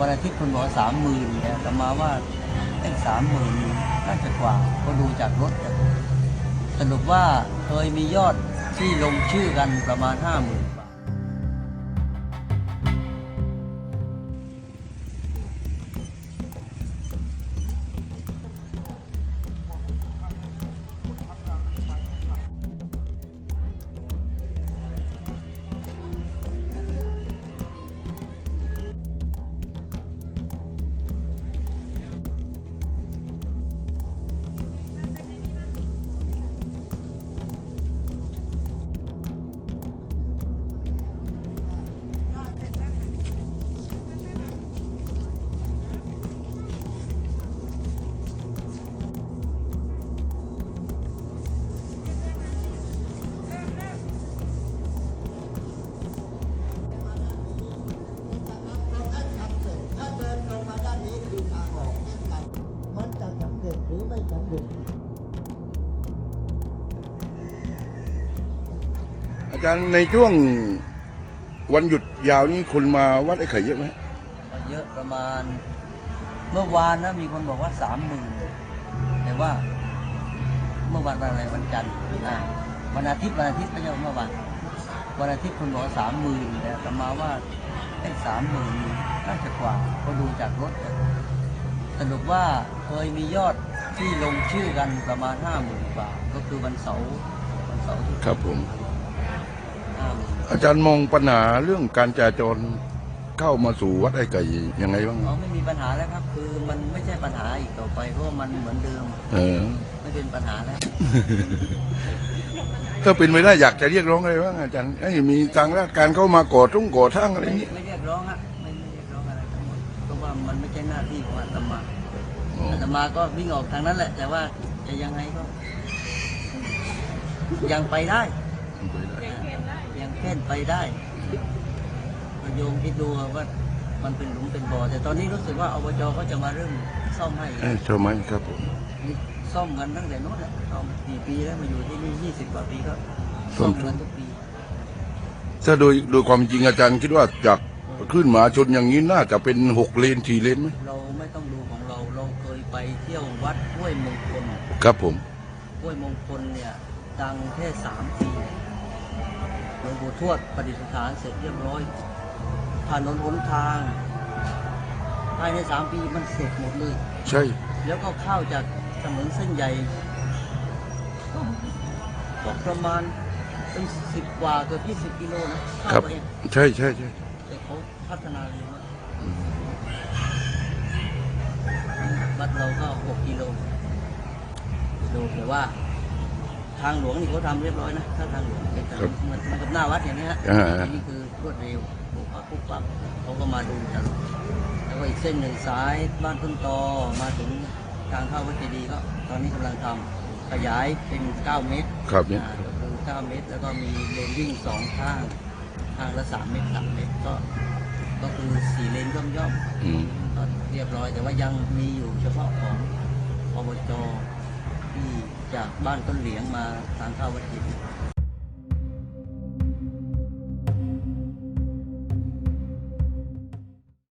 วันอาทิตย์คุณบอกสามหมื่นแต่อาตมาว่าไอ้สามหมื่นน่าจะกว่า ก็ดูจากรถสรุปว่าเคยมียอดที่ลงชื่อกันประมาณห้าหมื่น อาจารย์ในช่วงวันหยุดยาวนี้คนมาวัดไอ้ไข่เยอะไหมก็เยอะประมาณ เมื่อวานนะมีคนบอกว่าสามหมื่นแต่ว่า เมื่อวันอะไรวันจันทร์อ่าวันอาทิตย์วันอาทิตย์ไม่ใช่เมื่อวานวันอาทิตย์คนบอกสามหมื่นแต่อาตมาว่าไอ้สามหมื่นน่าจะกว่าก็ดูจากรถเนี่ยสรุปว่าเคยมียอดที่ลงชื่อกันประมาณห้าหมื่นบาทก็คือวันเสาร์วันเสาร์ที่ครับผมห้าหมื่น อาจารย์มองปัญหาเรื่องการจราจรเข้ามาสู่วัดไอ้ไก่ยังไงบ้างเขาไม่มีปัญหาแล้วครับ คือมันไม่ใช่ปัญหาอีกต่อไปเพราะว่ามันเหมือนเดิมเออ ไม่เป็นปัญหาแล้ว ถ้าเป็นไม่ได้อยากจะเรียกร้องอะไรบ้างอาจารย์ให้มีทางราชการเข้ามาก่อทุ่งก่อทั้งอะไรอย่างนี้ไม่เรียกร้องฮะไม่ไม่เรียกร้องอะไรทั้งหมดเพราะว่ามันไม่ใช่หน้าที่ของอาตมาอ๋ออาตมาก็วิ่งออกทางนั้นแหละ แต่ว่าจะยังไงก็ ยังไปได้ยัง แค่นไปได้โยมคิดดูว่ามันเป็นหลุมเป็นบ่อแต่ตอนนี้รู้สึกว่าอบจเขาจะมาเริ่มซ่อมให้เอ้ยทำไมครับผมซ่อมกันตั้งแต่โน้นแหละซ่อมกี่ปีแล้วมาอยู่ที่นี่ยี่สิบกว่าปีก็ซ่อมกันทุกปี ถ้าโดยโดยความจริงอาจารย์คิดว่าจากขึ้นมหาชนอย่างนี้น่าจะเป็นหกเลนทีเลนไหมเราไม่ต้องดูของเราเราเคยไปเที่ยววัดห้วยมงคล ครับผมห้วยมงคลเนี่ยดังแค่สามปี หลวงปู่ทวดประดิษฐานเสร็จเรียบร้อยถนนหนทางภายในสามปีมันเสร็จหมดเลย ใช่ แล้วก็เข้าจากถนนเส้นใหญ่ก็ก็ประมาณเป็นสิบกว่าเกือบยี่สิบกิโลนะเข้าครับไปเองใช่ใช่ใช่แต่เขาพัฒนาเร็วมากวัดเราก็หกกิโลดูแต่ว่า ทางหลวงนี่เขาทำเรียบร้อยนะถ้าทางหลวงเป็นถนนเหมือนเหมือนกับหน้าวัดอย่างนี้ฮะอ่า อันนี้คือรวดเร็วปุ๊บปั๊บปุ๊บปั๊บเขาก็มาดูตลอดแล้วก็อีกเส้นหนึ่งซ้ายบ้านต้นตอมาถึงทางเข้าวัดเจดีย์ก็ตอนนี้กำลังทำขยายเป็น 9 เมตรครับเนี่ย อ่าก็คือ9เมตร แล้วก็มีเลนวิ่งสองข้างข้างละ 3 เมตร3เมตรก็ก็คือสี่เลนย่อมย่อมๆ อืม ก็เรียบร้อยแต่ว่ายังมีอยู่เฉพาะของอบจ ที่จากบ้านต้นเหลียงมาทางเข้าวัดหิน